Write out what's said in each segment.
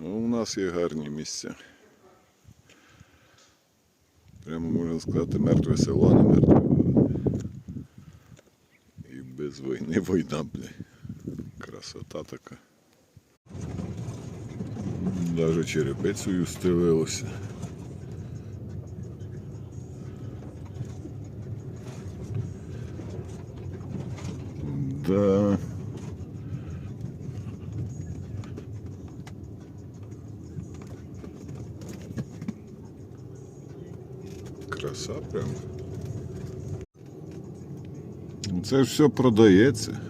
Ну, у нас є гарні місця. Прямо можна сказати, мертве село, не мертве. І без війни війна, бля. Красота така. Даже черепицею стелилося. Да. Краса прям. Це ж все продається.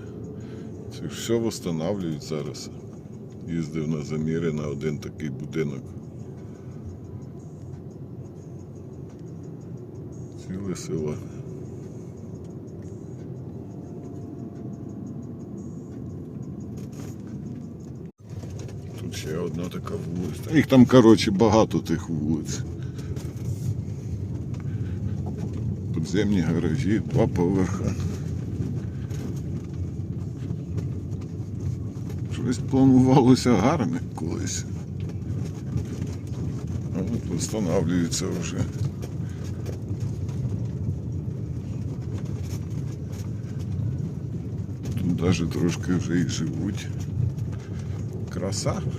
Це ж все встановлюють зараз. Їздив на заміри на один такий будинок. Ціле село. Тут ще одна така вулиця. Їх там, коротше, багато тих вулиць. Подземні гаражі, два поверха. Щось планувалося гарне колись. А от встановлюється вже. Тут навіть трошки вже і живуть. Краса.